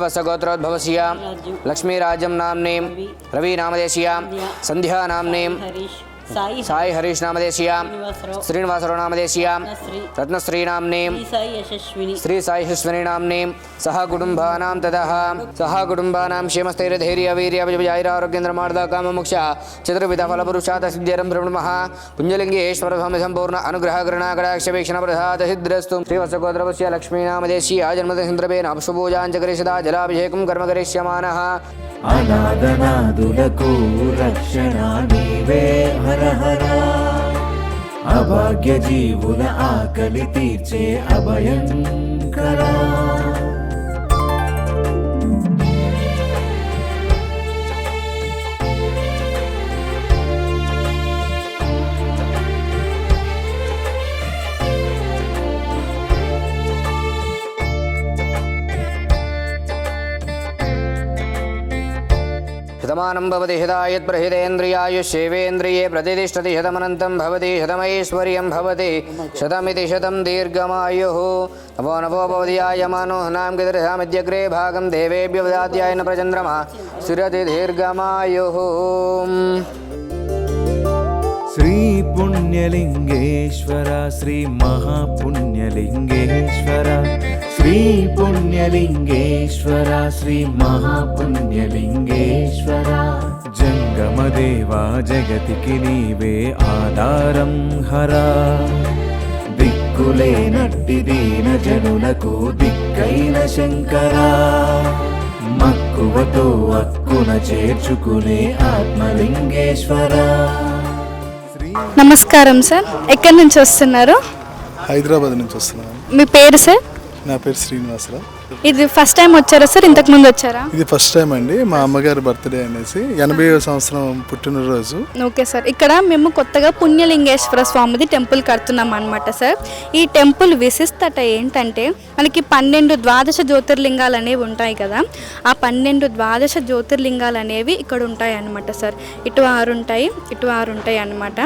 वसगोत्रोद्भवस्या लक्ष्मीराजं नाम्नीं संध्या सन्ध्यानाम्नीं साई। हरीश नाम देशिया। श्रीनिवास रो नाम देशिया। रत्न श्री नाम नेम। श्री साई यशस्विनी। नाम नेम। सह कुटुंबा नाम तदह सह कुटुंबा नाम क्षेम स्थैर्य धैर्य वीर ज़ाहिर आरोग्य निर्माण काम मोक्ष चतुर्विध फल पुरुषात सिद्धेरम ब्रह्म पुंजलिंगेश्वर भम संपूर्ण अनुग्रह करना कड़ाक्ष वीक्षण प्रसाद सिद्ध्रस्तु। श्री वसगोत्र लक्ष्मी नाम देशिया। जन्मदिन चंद्रबेन अश्वपूजा जलाभिषेक कर्म करिष्यमानः। అనాథనాథులకు రక్షణ నీవే హర హర అభాగ్య జీవుల ఆకలి తీర్చే అభయంకరా. शतमानं भवति हृदायत्प्रहितेन्द्रियायुष्येवेन्द्रिये प्रतिष्ठति शतमनन्तं भवति शतमैश्वर्यं भवति शतमिति शतं दीर्घमायुः। नभो नभो भवदीयायमानोहनां गिदृशामित्यग्रे भागं देवेभ्यो वदाध्याय न प्रचन्द्रमा। सुरति दीर्घमायुः। श्रीपुण्यलिङ्गेश्वर, श्रीमहापुण्यलिङ्गेश्वर। శ్రీ పుణ్యలింగేశ్వర శ్రీ మహాపుణ్యలింగేశ్వర జంగమదేవా జగతికి నీవే ఆధారం హరా దిక్కులేనట్టి దీన జనులకు దిక్కైన శంకరా మక్కువతో అక్కున చేర్చుకునే ఆత్మలింగేశ్వరా నమస్కారం సార్. ఎక్కడి నుంచి వస్తున్నారు? హైదరాబాద్ నుంచి వస్తున్నాను. మీ పేరు సార్? నా పేరు శ్రీనివాసరావు. ఇది ఫస్ట్ టైం వచ్చారా సార్ ఇంతకు ముందు వచ్చారా? ఇది ఫస్ట్ టైం అండి. మా అమ్మగారి బర్త్డే అనేసి ఎనభై సంవత్సరం పుట్టినరోజు. ఓకే సార్ ఇక్కడ మేము కొత్తగా పుణ్యలింగేశ్వర స్వామిది టెంపుల్ కడుతున్నాం అనమాట సార్ ఈ టెంపుల్ విశిష్టత ఏంటంటే మనకి పన్నెండు ద్వాదశ జ్యోతిర్లింగాలు అనేవి ఉంటాయి కదా. ఆ పన్నెండు ద్వాదశ జ్యోతిర్లింగాలు అనేవి ఇక్కడ ఉంటాయి అన్నమాట సార్ ఇటు ఆరు ఉంటాయి ఇటు ఆరు ఉంటాయి అన్నమాట.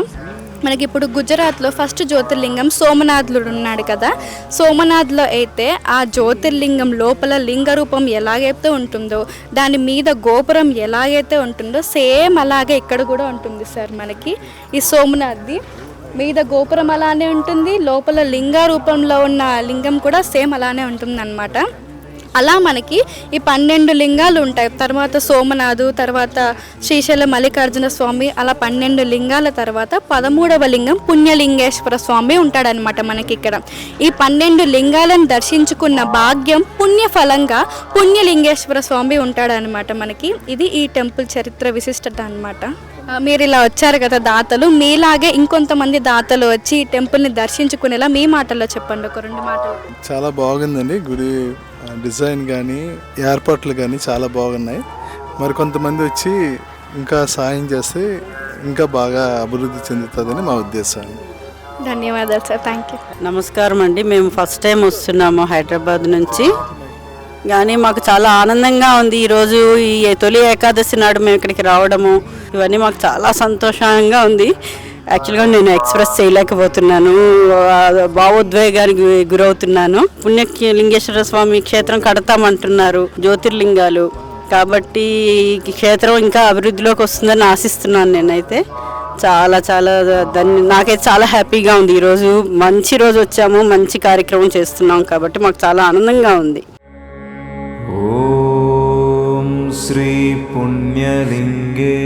మనకి ఇప్పుడు గుజరాత్లో ఫస్ట్ జ్యోతిర్లింగం సోమనాథుడు ఉన్నాడు కదా. సోమనాథ్లో అయితే ఆ జ్యోతిర్లింగం లోపల లింగ రూపం ఎలాగైతే ఉంటుందో దాని మీద గోపురం ఎలాగైతే ఉంటుందో సేమ్ అలాగే ఇక్కడ కూడా ఉంటుంది సార్ మనకి. ఈ సోమనాథ్ది మీద గోపురం అలానే ఉంటుంది లోపల లింగ రూపంలో ఉన్న లింగం కూడా సేమ్ అలానే ఉంటుంది అలా మనకి ఈ పన్నెండు లింగాలు ఉంటాయి. తర్వాత సోమనాథు తర్వాత శ్రీశైల మల్లికార్జున స్వామి అలా పన్నెండు లింగాల తర్వాత పదమూడవ లింగం పుణ్యలింగేశ్వర స్వామి ఉంటాడనమాట మనకి ఇక్కడ ఈ పన్నెండు లింగాలను దర్శించుకున్న భాగ్యం పుణ్యఫలంగా పుణ్యలింగేశ్వర స్వామి ఉంటాడనమాట మనకి. ఇది ఈ టెంపుల్ చరిత్ర విశిష్టత అనమాట మీరు ఇలా వచ్చారు కదా దాతలు మీలాగే ఇంకొంతమంది దాతలు వచ్చి ఈ టెంపుల్ని దర్శించుకునేలా మీ మాటల్లో చెప్పండి. ఒక రెండు మాటలు. చాలా బాగుందండి. గుడి డిజైన్ కానీ ఏర్పాట్లు కానీ చాలా బాగున్నాయి. మరి కొంతమంది వచ్చి ఇంకా సాయం చేస్తే ఇంకా బాగా అభివృద్ధి చెందుతుందని మా ఉద్దేశం. ధన్యవాదాలు సార్. థ్యాంక్ యూ నమస్కారం అండి. మేము ఫస్ట్ టైం వస్తున్నాము హైదరాబాద్ నుంచి. కానీ మాకు చాలా ఆనందంగా ఉంది. ఈరోజు ఈ తొలి ఏకాదశి నాడు మేము ఇక్కడికి రావడము. ఇవన్నీ మాకు చాలా సంతోషంగా ఉంది. యాక్చువల్గా నేను ఎక్స్ప్రెస్ చేయలేకపోతున్నాను. భావోద్వేగానికి గురవుతున్నాను. పుణ్య లింగేశ్వర స్వామి క్షేత్రం కడతామంటున్నారు జ్యోతిర్లింగాలు. కాబట్టి ఈ క్షేత్రం ఇంకా అభివృద్ధిలోకి వస్తుందని ఆశిస్తున్నాను నేనైతే. చాలా చాలా దాన్ని నాకైతే చాలా హ్యాపీగా ఉంది. ఈరోజు మంచి రోజు వచ్చాము మంచి కార్యక్రమం చేస్తున్నాం కాబట్టి మాకు చాలా ఆనందంగా ఉంది. ఓం శ్రీ పుణ్యలింగ